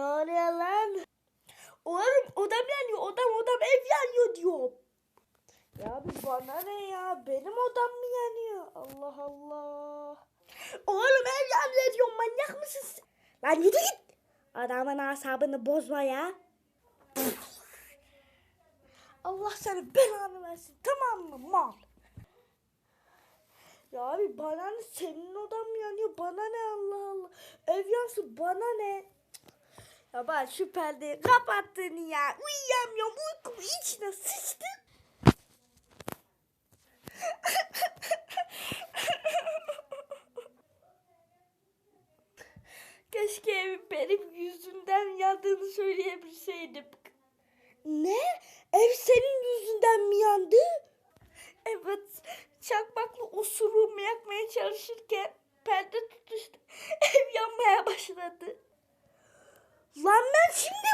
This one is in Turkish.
Ne oluyor lan? Oğlum odam yanıyor odam odam ev yanıyor diyor. Ya bir bana ne ya benim odam mı yanıyor? Allah Allah. Oğlum ev yanıyor diyor manyak mısın sen? Lan yürü git. Adamın asabını bozma ya. Allah sana belanı versin tamam mı mal? Ya abi bana ne senin odan mı yanıyor bana ne Allah Allah. Ev yansın bana ne? Ya bak şu perdeyi kapattın ya. Uyuyamıyorum uykum içine sıçtı. Keşke evim benim yüzünden yandığını söyleyebilseydim. Ne? Ev senin yüzünden mi yandı? Evet. Çakmakla osuruğumu yakmaya çalışırken perde tutuştu. Ev yanmaya başladı. Lan ben şimdi